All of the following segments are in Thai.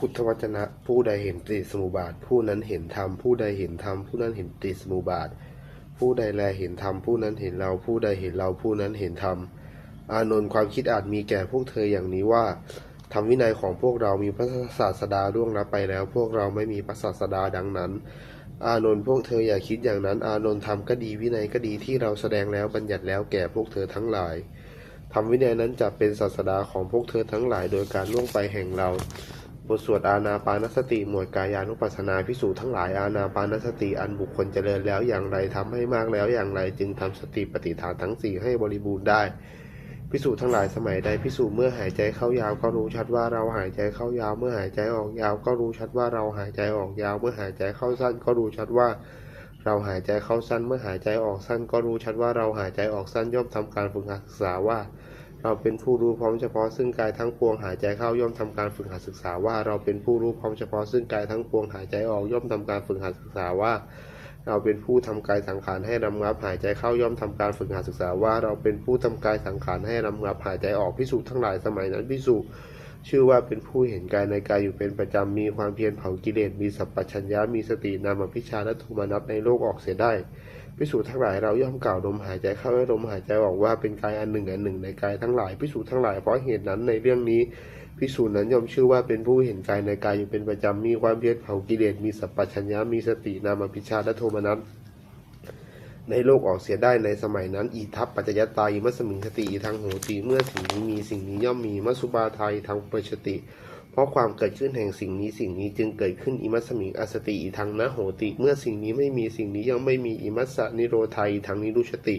พุทธวจนะ ผู้ใดเห็นตรีสมุบาท ผู้นั้นเห็นธรรมผู้ใดเห็นธรรมผู้นั้นเห็นตรีสมุบาท ผู้ใดแลเห็นธรรมผู้นั้นเห็นเราผู้ใดเห็นเราผู้นั้นเห็นธรรมอานนท์ความคิดอาจมีแก่พวกเธออย่างนี้ว่าธรรมวินัยของพวกเรามีพระศาสดาล่วงลับไปแล้ว พวกเราไม่มีพระศาสดาดังนั้น อานนท์พวกเธออย่าคิดอย่างนั้น อานนท์ทำก็ดีวินัยก็ดีที่เราแสดงแล้วบัญญัติแล้วแก่พวกเธอทั้งหลายธรรมวินัยนั้นจะเป็นศาสดาของพวกเธอทั้งหลายโดยการล่วงไปแห่งเรา บทสวดอาณาปานสติหมวดกายานุปัสสนาพิสูจทั้งหลายอาณาปานสติอันบุคคลเจริญแล้วอย่างไรทำให้มากแล้วอย่างไรจึงทำสติปฏิฐานทั้งสี่ให้บริบูรณ์ได้พิสูจทั้งหลายสมัยใดพิสูจเมื่อหายใจเข้ายาวก็รู้ชัดว่าเราหายใจเข้ายาว เมื่อหายใจออกยาว ก็รู้ชัดว่าเราหายใจออกยาว เมื่อหายใจเข้าสั้น ก็รู้ชัดว่า เราหายใจเข้าสั้น เมื่อหายใจออกสั้น ก็รู้ชัดว่าเราหายใจออกสั้นย่อมทำการฝึกหัดศึกษาว่า เราเป็นผู้รู้พร้อมเฉพาะซึ่งกายทั้งปวงหายใจเข้าย่อมทำการฝึกหัดศึกษาว่า เราเป็นผู้รู้พร้อมเฉพาะซึ่งกายทั้งปวงหายใจออกย่อมทำการฝึกหัดศึกษาว่า เราเป็นผู้ทำกายสังขารให้รำงับหายใจเข้าย่อมทำการฝึกหัดศึกษาว่า เราเป็นผู้ทำกายสังขารให้รำงับหายใจออกพิสูจน์ทั้งหลายสมัยนั้นพิสูจน์ ชื่อว่าเป็นผู้เห็นกายในกายอยู่เป็นประจำมีความเพียรเผากิเลสมีสัพพัญญะมีสตินามอภิชาและโทมนัสในโลกออกเสียได้พิสูจน์ทั้งหลายเราย่อมกล่าวลมหายใจเข้าและลมหายใจออกว่าเป็นกายอันหนึ่งอันหนึ่งในกายทั้งหลายพิสูจน์ทั้งหลายเพราะเหตุนั้นในเรื่องนี้พิสูจน์นั้นย่อมชื่อว่าเป็นผู้เห็นกายในกายอยู่เป็นประจำมีความเพียรเผากิเลสมีสัพพัญญะมีสตินามอภิชาและโทมนัส ในโลกออกเสียได้ในสมัยนั้น อีทัพปัจจยตายิมัสมิงคติทางโหติเมื่อสิ่งนี้มีสิ่งนี้ย่อมมีมัสุบาทยทางปชติ เพราะความเกิดขึ้นแห่งสิ่งนี้สิ่งนี้จึงเกิดขึ้นอิมัสมิงอสติทางนะโหติ เมื่อสิ่งนี้ไม่มีสิ่งนี้ย่อมไม่มีอิมัสสนิโรไทยทางนิรุชติ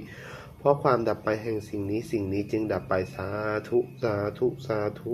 เพราะความดับไปแห่งสิ่งนี้สิ่งนี้จึงดับไปสาธุสาธุสาธุ